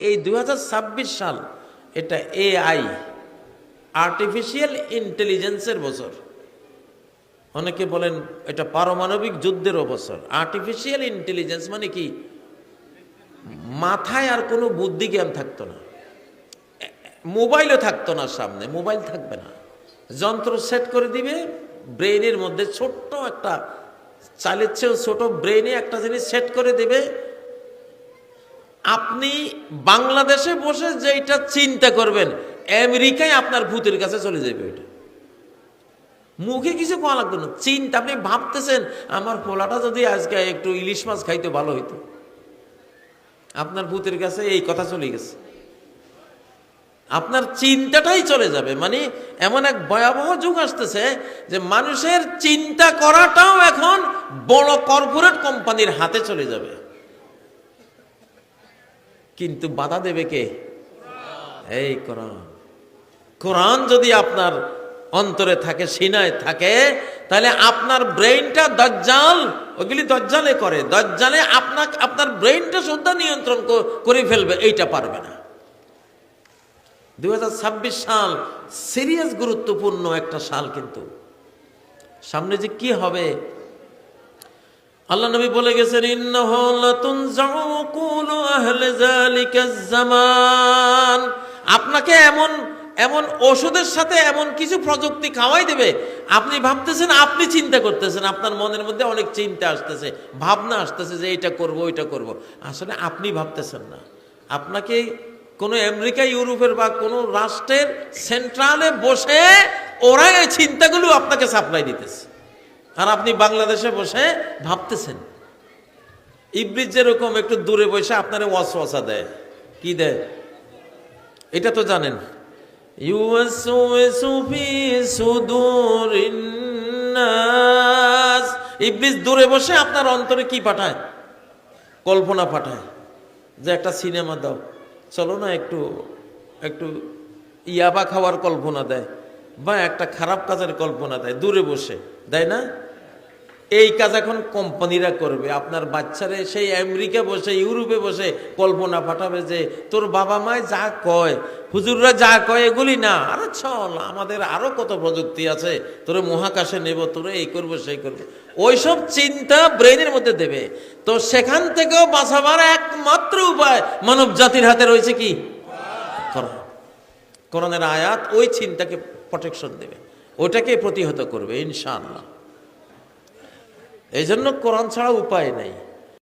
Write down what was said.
এই দুই হাজার ছাব্বিশ সাল এটা এআই আর্টিফিশিয়াল ইন্টেলিজেন্সের বছর। অনেকে বলেন এটা পারমাণবিক যুদ্ধেরও বছর। আর্টিফিশিয়াল ইন্টেলিজেন্স মানে কি? মাথায় আর কোনো বুদ্ধি জ্ঞান থাকতো না। মোবাইলও থাকতো না সামনে, মোবাইল থাকবে না। যন্ত্র সেট করে দিবে, ব্রেইনের মধ্যে ছোট্ট একটা চালের চেয়েও ছোট ব্রেইনে একটা জিনিস সেট করে দিবে আপনি বাংলাদেশে বসে যেটা চিন্তা করবেন, আমেরিকায় আপনার ভূতের কাছে চলে যাবে ওইটা। মুখে কিছু কোয়া লাগতো না, চিন্তা, আপনি ভাবতেছেন, আমার পোলাটা যদি আজকে একটু ইলিশ মাছ খাইতে, ভালো হইতো। আপনার ভূতের কাছে এই কথা চলে গেছে। আপনার চিন্তাটাই চলে যাবে মানে এমন এক ভয়াবহ যুগ আসতেছে যে মানুষের চিন্তা করাটাও এখন বড় কর্পোরেট কোম্পানির হাতে চলে যাবে। কিন্তু বাধা দেবে কে? এই কোরআন। কোরআন যদি আপনার অন্তরে থাকে, সিনায় থাকে, তাহলে আপনার ব্রেইনটা দজ্জাল, ওগুলি দজ্জালে করে। দজ্জালে আপনার আপনার ব্রেইনটা শুদ্ধ নিয়ন্ত্রণ করে ফেলবে, এইটা পারবে না। দু হাজার ছাব্বিশ সাল, সিরিয়াস গুরুত্বপূর্ণ একটা সাল কিন্তু। সামনে যে কি হবে? আল্লাহ নবী বলে গেছেন জামান। আপনাকে এমন এমন ওষুধের সাথে এমন কিছু প্রযুক্তি খাওয়াই দেবে। আপনি ভাবতেছেন, আপনি চিন্তা করতেছেন, আপনার মনের মধ্যে অনেক চিন্তা আসতেছে, ভাবনা আসতেছে যে এটা করব, ওইটা করব। আসলে আপনি ভাবতেছেন না। আপনাকে কোনো আমেরিকা, ইউরোপের বা কোনো রাষ্ট্রের সেন্ট্রালে বসে ওরা এই চিন্তাগুলো আপনাকে সাপ্লাই দিতেছে। আর আপনি বাংলাদেশে বসে ভাবতেছেন। ইব্রিজ যেরকম একটু দূরে বসে আপনার ওয়াসওয়াসা দেয়। কি দেয়? এটা তো জানেন। ইব্রিজ দূরে বসে আপনার অন্তরে কি পাঠায়? কল্পনা পাঠায় যে একটা সিনেমা দাও। চলো না একটু একটু ইয়াবা খাওয়ার কল্পনা দেয় বা একটা খারাপ কাজের কল্পনা দেয়। দূরে বসে, দেয় না? এই কাজ এখন কোম্পানিরা করবে। আপনার বাচ্চারে সেই আমেরিকা বসে, ইউরোপে বসে কল্পনা পাঠাবে যে, তোর বাবা মায় যা কয়, হুজুররা যা কয় এগুলি না। আরে চল, আমাদের আরও কত প্রযুক্তি আছে। তোরে মহাকাশে নেব, তোরে এই করব, সেই করব। ওইসব চিন্তা ব্রেনের মধ্যে দেবে। তো সেখান থেকেও বাঁচাবার একমাত্র উপায় মানব জাতির হাতে রয়েছে কি? কোরআন কোরআনের আয়াত ওই চিন্তাকে প্রোটেকশন দেবে। ওটাকে প্রতিহত করবে, ইনশাআল্লাহ। এই জন্য কোরআন ছাড়া উপায় নেই।